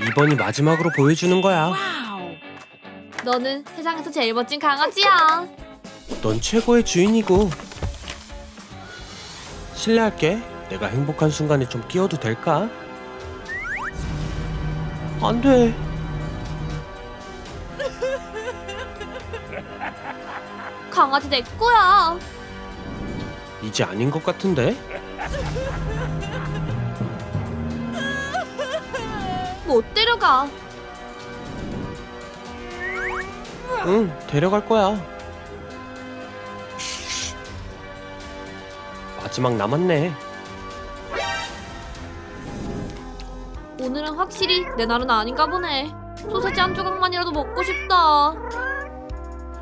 이번이 마지막으로 보여주는 거야. 너는 세상에서 제일 멋진 강아지야. 넌 최고의 주인이고. 실례할게. 내가 행복한 순간에 좀 끼어도 될까? 안 돼. 강아지 내 거야. 이제 아닌 것 같은데? 못 데려가. 응, 데려갈 거야. 마지막 남았네. 오늘은 확실히 내 날은 아닌가 보네. 소세지 한 조각만이라도 먹고 싶다.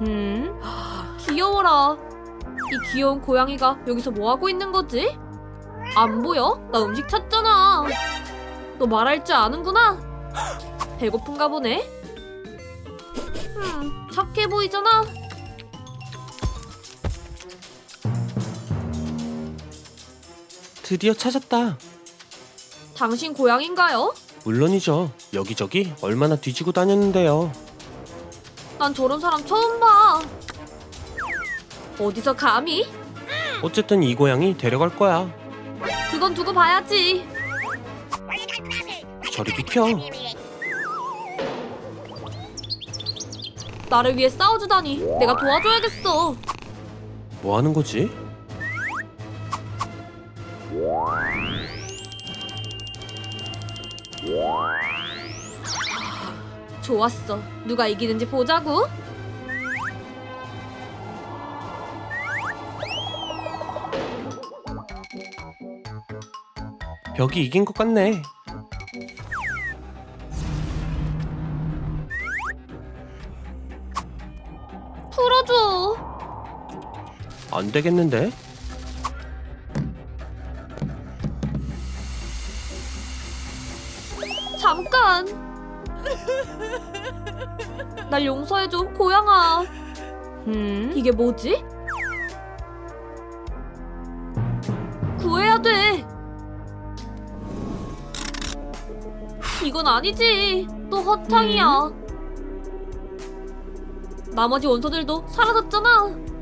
음, 귀여워라. 이 귀여운 고양이가 여기서 뭐 하고 있는 거지? 안 보여? 나 음식 찾잖아. 너 말할 줄 아는구나. 배고픈가 보네. 음, 착해 보이잖아. 드디어 찾았다. 당신 고양인가요? 물론이죠. 여기저기 얼마나 뒤지고 다녔는데요. 난 저런 사람 처음 봐. 어디서 감히? 어쨌든 이 고양이 데려갈 거야. 그건 두고 봐야지. 저리 비켜. 나를 위해 싸워주다니 내가 도와줘야겠어. 뭐 하는 거지? 좋았어. 누가 이기는지 보자고. 벽이 이긴 것 같네. 안 되겠는데? 잠깐. 날 용서해줘, 고양아. 음? 이게 뭐지? 구해야 돼. 이건 아니지. 또 허탕이야. 나머지 원소들도 사라졌잖아.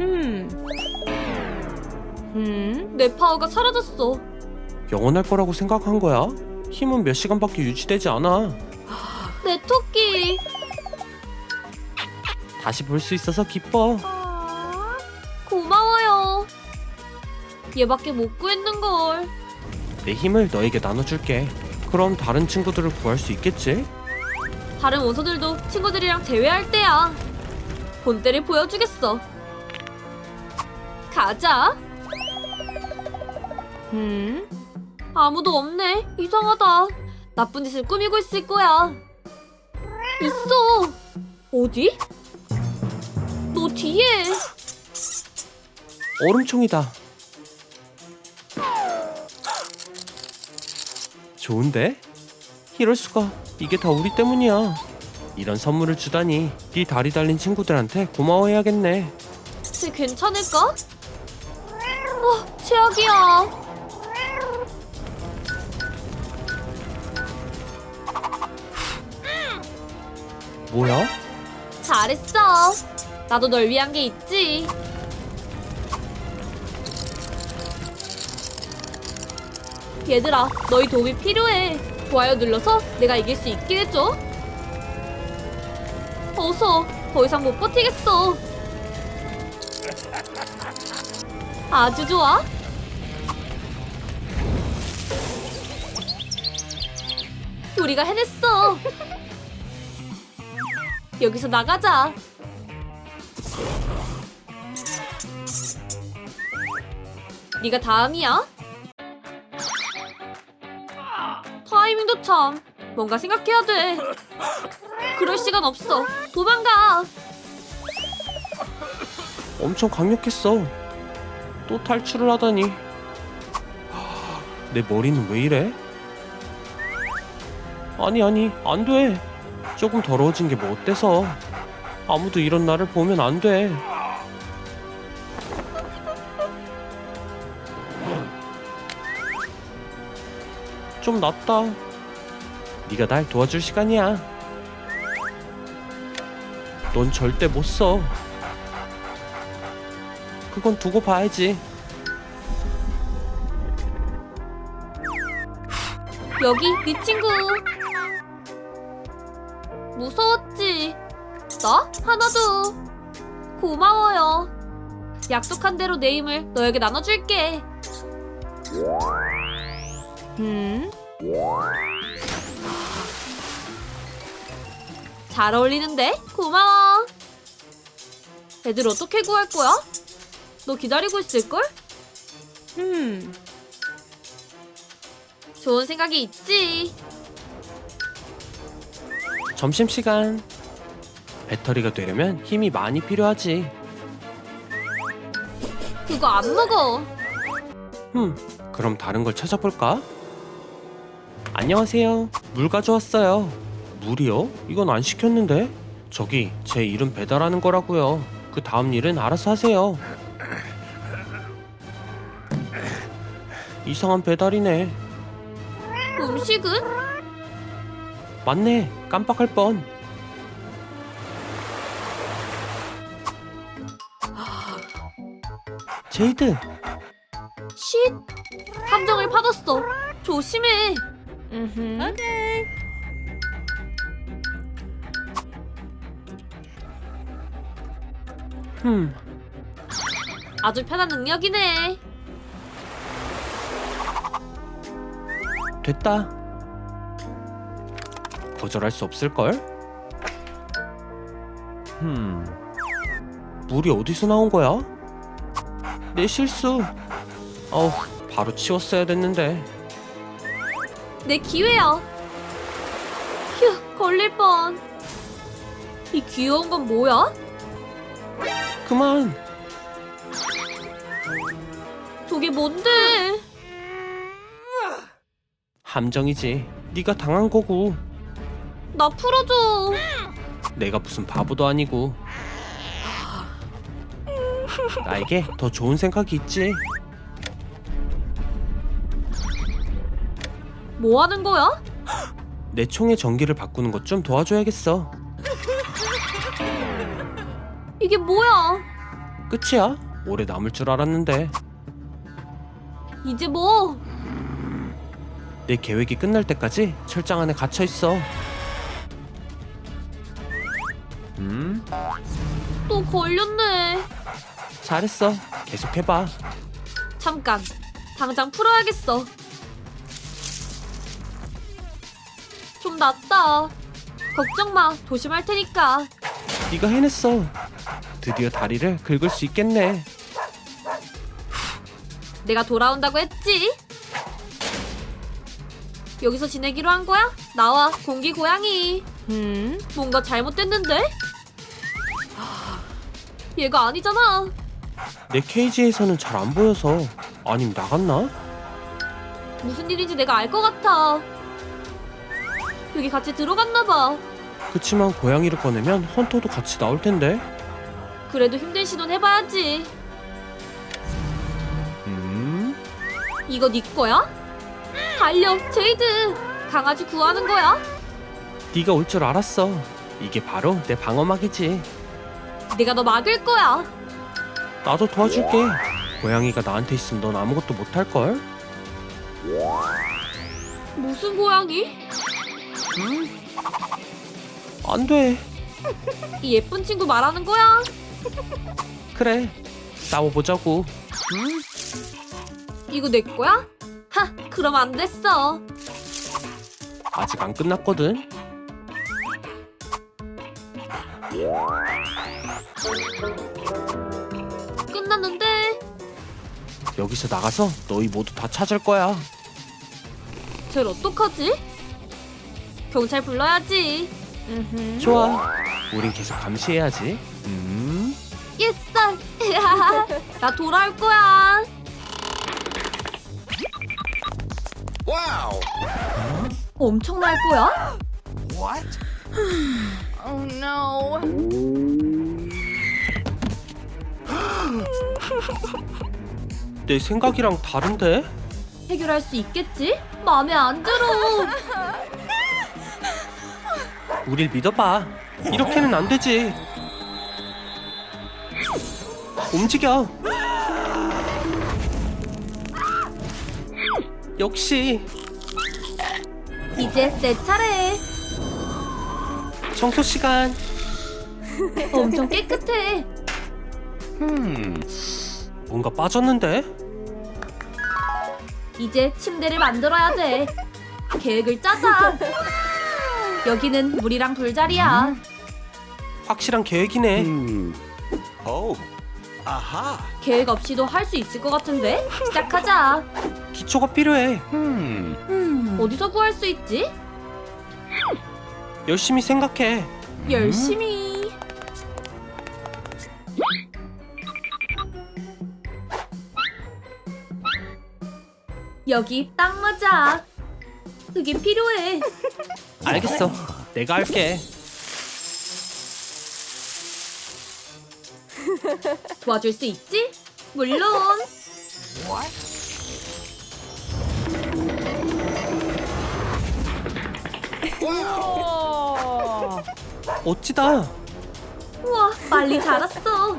음. 음? 내 파워가 사라졌어. 영원할 거라고 생각한 거야? 힘은 몇 시간밖에 유지되지 않아. 내 토끼. 다시 볼 수 있어서 기뻐. 고마워요. 얘밖에 못 구했는 걸. 내 힘을 너에게 나눠줄게. 그럼 다른 친구들을 구할 수 있겠지? 다른 원소들도 친구들이랑 대회할 때야. 본때를 보여주겠어. 가자. 음? 아무도 없네. 이상하다. 나쁜 짓을 꾸미고 있을 거야. 있어. 어디? 너 뒤에. 얼음총이다. 좋은데? 이럴 수가. 이게 다 우리 때문이야. 이런 선물을 주다니 네 다리 달린 친구들한테 고마워해야겠네. 쟤 괜찮을까? 어, 최악이야. 뭐야? 잘했어. 나도 널 위한 게 있지. 얘들아, 너희 도움이 필요해. 좋아요 눌러서 내가 이길 수 있게 해줘. 어서, 더 이상 못 버티겠어. 아주 좋아. 우리가 해냈어. 여기서 나가자. 네가 다음이야. 타이밍도 참. 뭔가 생각해야 돼. 그럴 시간 없어. 도망가. 엄청 강력했어. 또 탈출을 하다니. 내 머리는 왜 이래? 아니 아니 안 돼. 조금 더러워진 게 뭐 어때서? 아무도 이런 나를 보면 안 돼. 좀 낫다. 네가 날 도와줄 시간이야. 넌 절대 못 써. 그건 두고 봐야지. 여기 네 친구. 무서웠지? 나? 하나도. 고마워요. 약속한 대로 내 힘을 너에게 나눠줄게. 음? 잘 어울리는데? 고마워. 애들 어떻게 구할 거야? 너 기다리고 있을걸? 음. 좋은 생각이 있지. 점심시간. 배터리가 되려면 힘이 많이 필요하지. 그거 안 먹어. 흠, 그럼 다른 걸 찾아볼까? 안녕하세요. 물 가져왔어요. 물이요? 이건 안 시켰는데? 저기, 제 이름 배달하는 거라고요. 그 다음 일은 알아서 하세요. 이상한 배달이네. 음식은? 맞네. 깜빡할 뻔. 제이드, 쉿! 함정을 파뒀어. 조심해. 오케이. 흠, 아주 편한 능력이네. 됐다. 거절할 수 없을걸? 흠. 물이 어디서 나온 거야? 내 실수. 어우, 바로 치웠어야 됐는데. 내 기회야. 휴, 걸릴 뻔. 이 귀여운 건 뭐야? 그만. 저게 뭔데? 함정이지. 네가 당한 거고. 나 풀어줘. 내가 무슨 바보도 아니고. 나에게 더 좋은 생각이 있지. 뭐 하는 거야? 내 총의 전기를 바꾸는 것 좀 도와줘야겠어. 이게 뭐야? 끝이야? 오래 남을 줄 알았는데. 이제 뭐? 내 계획이 끝날 때까지 철장 안에 갇혀 있어. 음, 또 걸렸네. 잘했어. 계속 해봐. 잠깐. 당장 풀어야겠어. 좀 낫다. 걱정 마. 조심할 테니까. 네가 해냈어. 드디어 다리를 긁을 수 있겠네. 내가 돌아온다고 했지? 여기서 지내기로 한 거야? 나와, 공기 고양이. 음, 뭔가 잘못됐는데? 아, 얘가 아니잖아. 내 케이지에서는 잘 안 보여서 아님 나갔나? 무슨 일인지 내가 알 것 같아. 여기 같이 들어갔나 봐. 그치만 고양이를 꺼내면 헌터도 같이 나올 텐데. 그래도 힘든 시도는 해봐야지. 음, 이거 네 거야? 달려, 제이드. 강아지 구하는 거야. 네가 올 줄 알았어. 이게 바로 내 방어막이지. 내가 너 막을 거야. 나도 도와줄게. 고양이가 나한테 있으면 넌 아무것도 못할 걸. 무슨 고양이? 안 돼. 이 예쁜 친구 말하는 거야? 그래. 싸워 보자고. 이거 내 거야? 하, 그럼 안 됐어. 아직 안 끝났거든. 끝났는데 여기서 나가서 너희 모두 다 찾을 거야. 쟤를 어떡하지? 경찰 불러야지. 음흠. 좋아. 우린 계속 감시해야지. 음. 예스! 나 돌아올 거야. Wow! 엄청날 거야? What? Oh no. 내 생각이랑 다른데? 해결할 수 있겠지? 마음에 안 들어. 우릴 믿어봐. 이렇게는 안 되지. 움직여. 역시 이제 내 차례. 청소 시간. 엄청 깨끗해. 뭔가 빠졌는데? 이제 침대를 만들어야 돼. 계획을 짜자. 여기는 물이랑 돌자리야. 확실한 계획이네. Aha. 계획 없이도 할 수 있을 것 같은데? 시작하자. 기초가 필요해. 어디서 구할 수 있지? 열심히 생각해. 열심히. 여기 딱 맞아. 그게 필요해. 알겠어. 내가 할게. 도와줄 수 있지? 물론. 멋지다. 우와, 빨리 자랐어.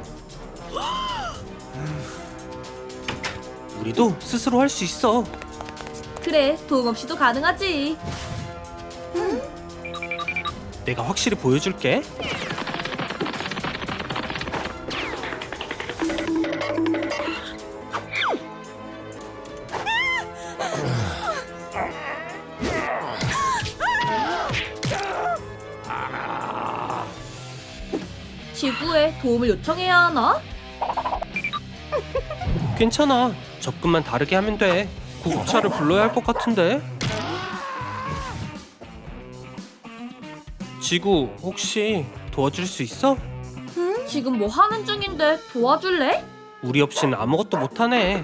우리도 스스로 할 수 있어. 그래, 도움 없이도 가능하지. 내가 확실히 보여줄게. 지구에 도움을 요청해야 하나? 괜찮아. 접근만 다르게 하면 돼. 구급차를 불러야 할 것 같은데. 지구 혹시 도와줄 수 있어? 지금 뭐 하는 중인데 도와줄래? 우리 없인 아무것도 못하네.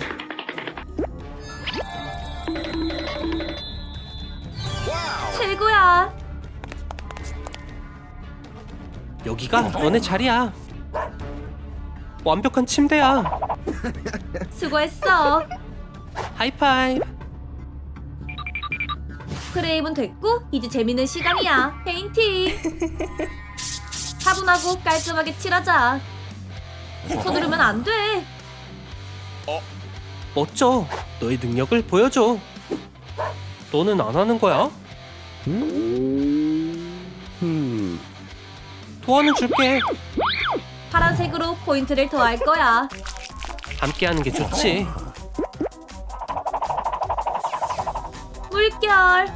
여기가 너네 자리야. 완벽한 침대야. 수고했어. 하이파이브. 프레임은 됐고 이제 재밌는 시간이야. 페인팅. 차분하고 깔끔하게 칠하자. 서두르면 안 돼. 멋져. 너의 능력을 보여줘. 너는 안 하는 거야? 도와는 줄게. 파란색으로 포인트를 더할 거야. 함께 하는 게 좋지. 물결.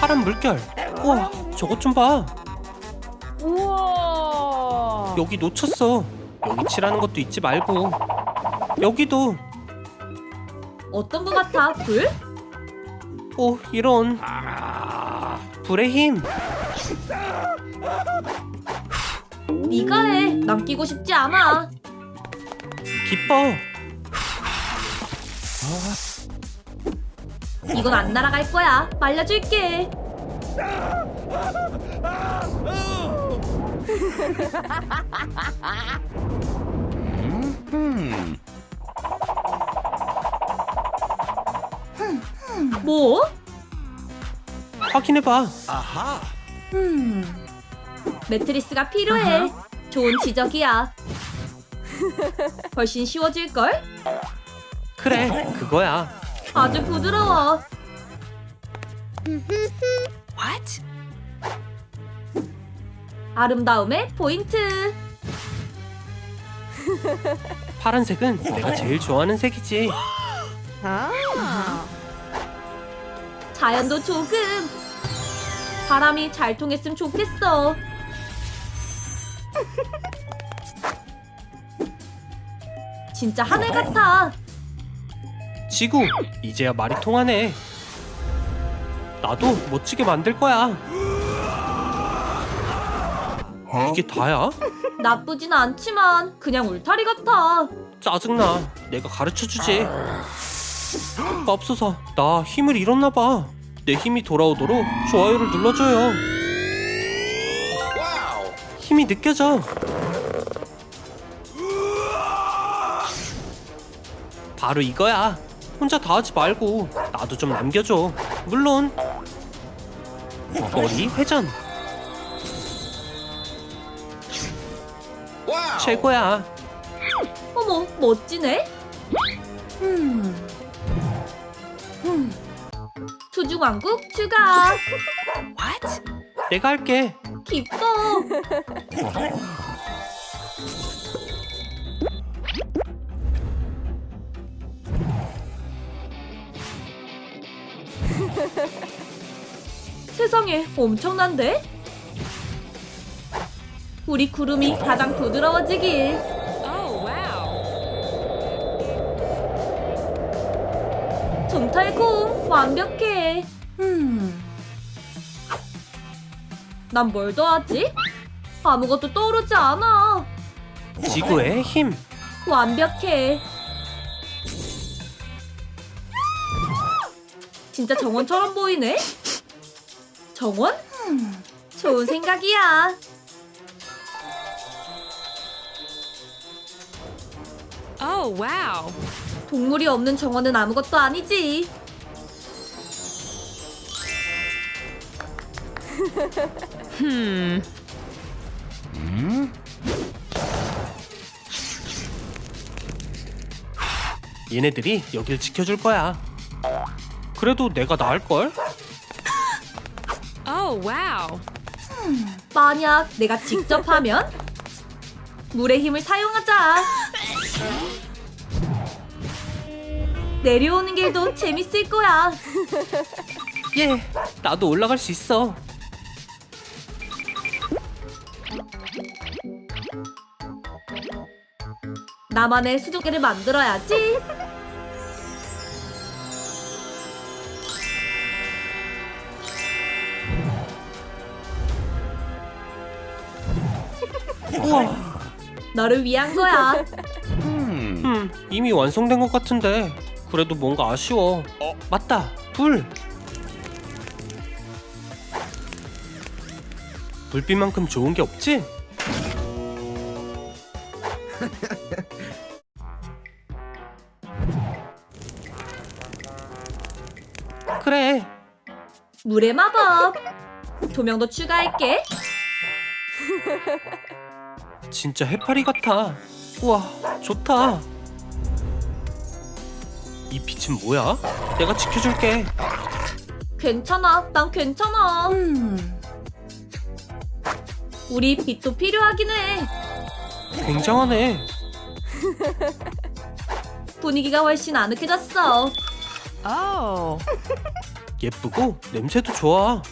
파란 물결. 우와, 저것 좀 봐. 우와. 여기 놓쳤어. 여기 칠하는 것도 잊지 말고. 여기도. 어떤 거 같아? 불? 오, 이런. 불의 힘. 네가 해. 난 끼고 싶지 않아. 기뻐. 이건 안 날아갈 거야. 말려줄게. 뭐? 확인해봐. Aha. 매트리스가 필요해. 좋은 지적이야. 훨씬 쉬워질걸? 그래, 그거야. 아주 부드러워. What? 아름다움의 포인트. 파란색은 내가 제일 좋아하는 색이지. 자연도 조금. 바람이 잘 통했으면 좋겠어. 진짜 하늘 같아. 지구, 이제야 말이 통하네. 나도 멋지게 만들 거야. 이게 다야? 나쁘진 않지만 그냥 울타리 같아. 짜증나. 내가 가르쳐 주지. 맙소사, 나 힘을 잃었나 봐. 내 힘이 돌아오도록 좋아요를 눌러줘요. 힘이 느껴져. 바로 이거야. 혼자 다 하지 말고 나도 좀 남겨줘. 물론 머리 회전. 최고야. 어머, 멋지네. 음. 음. 두중왕국 추가. What? 내가 할게. 기뻐. 세상에 엄청난데? 우리 구름이 가장 부드러워지길. Oh, wow. 정탈공 완벽해. 난 뭘 더 하지? 아무것도 떠오르지 않아. 지구의 힘. 완벽해. 진짜 정원처럼 보이네. 정원? 좋은 생각이야. Oh, wow. 동물이 없는 정원은 아무것도 아니지. Hmm. 얘네들이 여길 지켜줄 거야. 그래도 내가 나을 걸? Oh, wow. 만약 내가 직접 하면 물의 힘을 사용하자. 내려오는 길도 재밌을 거야. 예, 나도 올라갈 수 있어. 나만의 수족계를 만들어야지. 우와, 너를 위한 거야. 음, 이미 완성된 것 같은데. 그래도 뭔가 아쉬워. 어, 맞다, 불. 불빛만큼 좋은 게 없지? 물의 마법. 조명도 추가할게. 진짜 해파리 같아. 우와, 좋다. 이 빛은 뭐야? 내가 지켜줄게. 괜찮아. 난 괜찮아. 우리 빛도 필요하긴 해. 굉장하네. 분위기가 훨씬 아늑해졌어. Oh. 예쁘고 냄새도 좋아.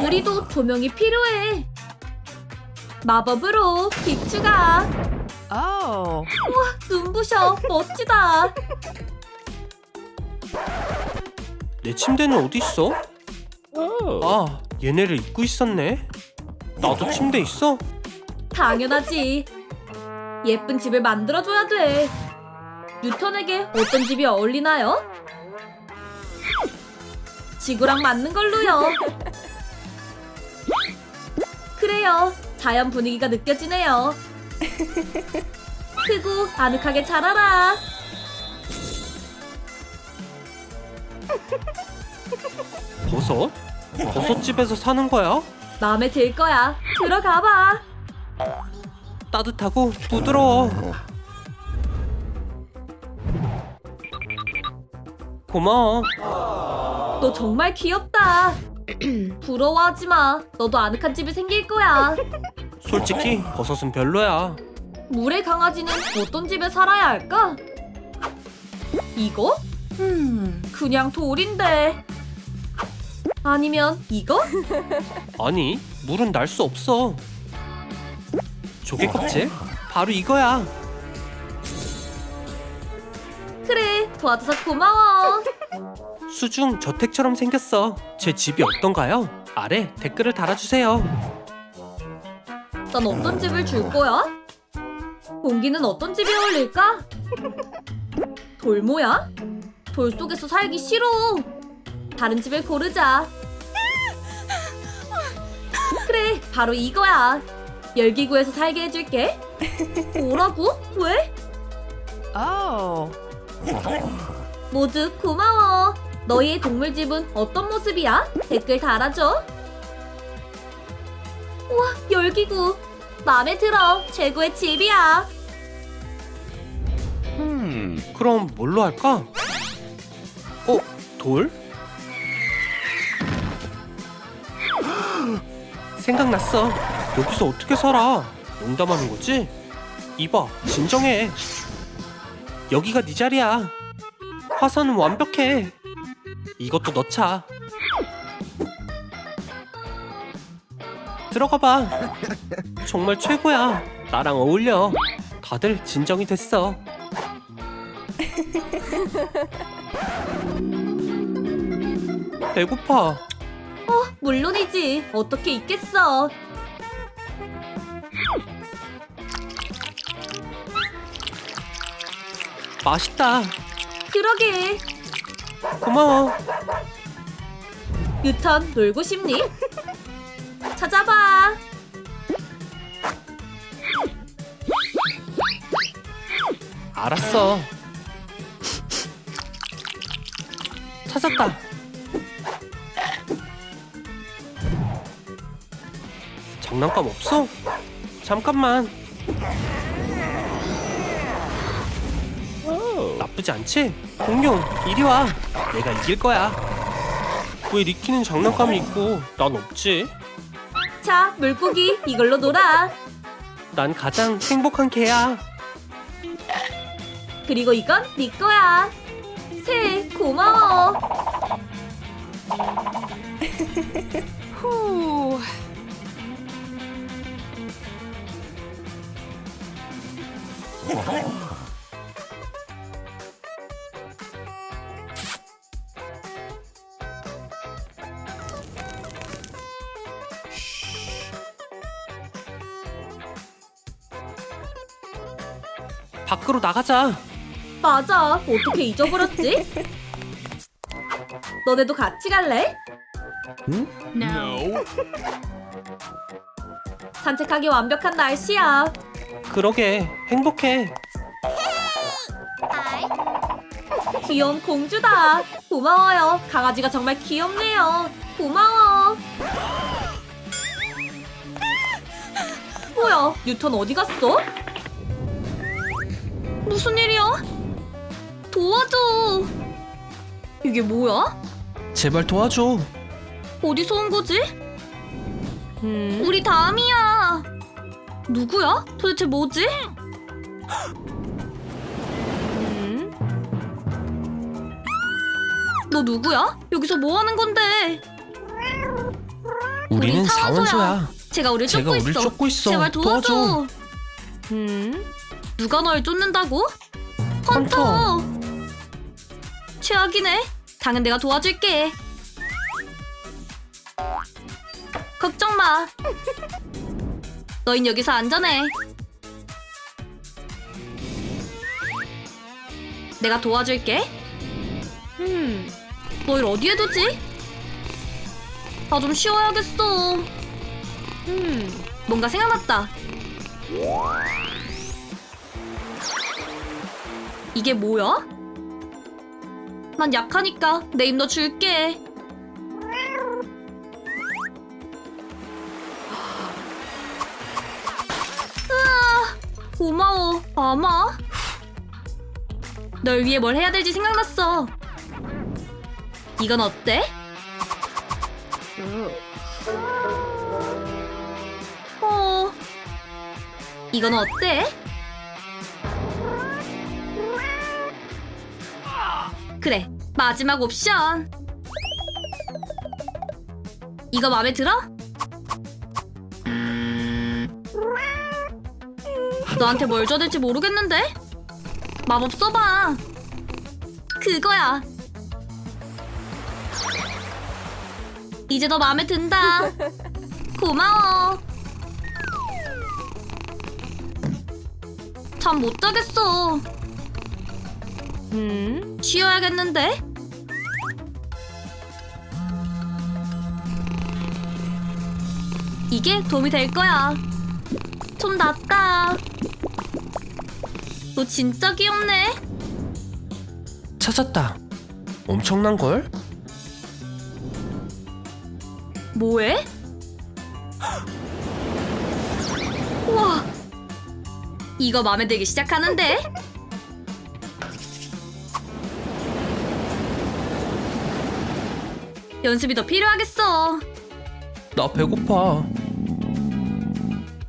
우리도 조명이 필요해. 마법으로 빛 추가. Oh. 눈부셔. 멋지다. 내 침대는 어디 있어? 아, 얘네를 입고 있었네. 나도 침대 있어? 당연하지. 예쁜 집을 만들어줘야 돼. 뉴턴에게 어떤 집이 어울리나요? 지구랑 맞는 걸로요. 그래요. 자연 분위기가 느껴지네요. 크고 아늑하게 자라라. 버섯? 버섯집에서 사는 거야? 마음에 들 거야. 들어가 봐. 따뜻하고 부드러워. 고마워. 너 정말 귀엽다. 부러워하지 마. 너도 아늑한 집이 생길 거야. 솔직히 버섯은 별로야. 물의 강아지는 어떤 집에 살아야 할까? 이거? Hmm. 그냥 돌인데. 아니면 이거? 아니, 물은 날 수 없어. 조개 껍질? 바로 이거야. 그래, 도와줘서 고마워. 수중 저택처럼 생겼어. 제 집이 어떤가요? 아래 댓글을 달아주세요. 넌 어떤 집을 줄 거야? 공기는 어떤 집이 어울릴까? 돌모야? 돌 속에서 살기 싫어. 다른 집을 고르자. 그래, 바로 이거야. 열기구에서 살게 해줄게. 뭐라고? 왜? Oh. 모두 고마워. 너희의 동물집은 어떤 모습이야? 댓글 달아줘. 우와, 열기구. 마음에 들어. 최고의 집이야. Hmm. 그럼 뭘로 할까? 어, 돌? 생각났어. 여기서 어떻게 살아? 농담하는 거지? 이봐, 진정해. 여기가 네 자리야. 화선은 완벽해. 이것도 넣자. 들어가 봐. 정말 최고야. 나랑 어울려. 다들 진정이 됐어. 배고파. 물론이지. 어떻게 있겠어. 맛있다. 그러게. 고마워. 유턴 놀고 싶니? 찾아봐. 알았어. 찾았다. 장난감 없어? 잠깐만. 나쁘지 않지? 공룡, 이리 와. 내가 이길 거야. 왜 리키는 장난감이 있고 난 없지? 자, 물고기 이걸로 놀아. 난 가장 행복한 개야. 그리고 이건 네 거야. 새 고마워. Whew. 밖으로 나가자. 맞아. 어떻게 잊어버렸지? 너네도 같이 갈래? No. 산책하기 완벽한 날씨야. 그러게 행복해. 귀여운 공주다. 고마워요. 강아지가 정말 귀엽네요. 고마워. 뭐야, 뉴턴 어디 갔어? 무슨 일이야? 도와줘. 이게 뭐야? 제발 도와줘. 어디서 온 거지? Hmm. 우리 다음이야. 누구야? 도대체 뭐지? Hmm. 너 누구야? 여기서 뭐 하는 건데? 우리는 우리 사원소야. 사원소야. 제가 우릴 제가 쫓고 있어. 쫓고 있어. 제발 도와줘. 도와줘. Hmm. 누가 널 쫓는다고? 헌터. 최악이네. 당연 내가 도와줄게. 걱정 마. 너흰 여기서 안전해. 내가 도와줄게. Hmm. 너희를 어디에 두지? 나 좀 쉬어야겠어. Hmm. 뭔가 생각났다. 이게 뭐야? 난 약하니까 내힘너 줄게. 으아, 고마워, 아마. 널 위해 뭘 해야 될지 생각났어. 이건 어때? 어. 이건 어때? 그래, 마지막 옵션. 이거 마음에 들어? 너한테 뭘 줘야 될지 모르겠는데? 마법 써봐. 그거야. 이제 너 마음에 든다. 고마워. 잠 못 자겠어. Hmm. 쉬어야겠는데? 이게 도움이 될 거야. 좀 낫다. 너 진짜 귀엽네. 찾았다. 엄청난 걸? 뭐해? 이거 마음에 들기 시작하는데? 연습이 더 필요하겠어. 나 배고파.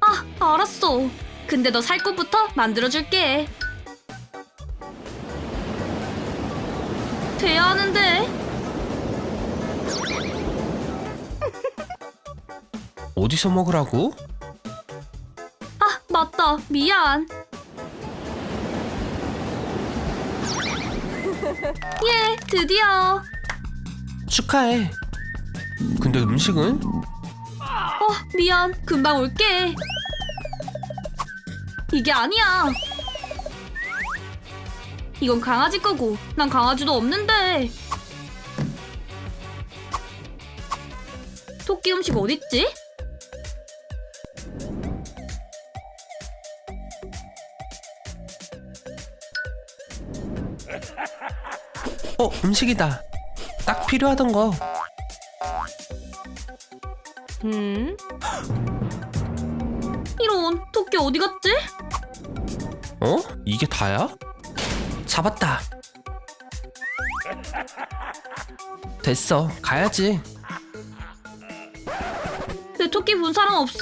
아, 알았어. 근데 너 살 것부터 만들어줄게. 돼야 하는데. 어디서 먹으라고? 아, 맞다. 미안. 예, 드디어. 축하해. 근데 음식은? 어, 미안. 금방 올게. 이게 아니야. 이건 강아지 거고, 난 강아지도 없는데. 토끼 음식 어딨지? 어, 음식이다. 딱 필요하던 거. 음, 이런, 토끼 어디 갔지? 어? 이게 다야? 잡았다. 됐어. 가야지. 내 토끼 본 사람 없어?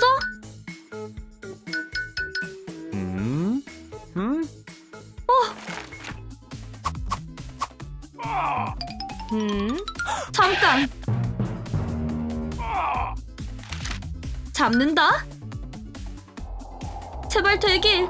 잡는다? 제발 되길.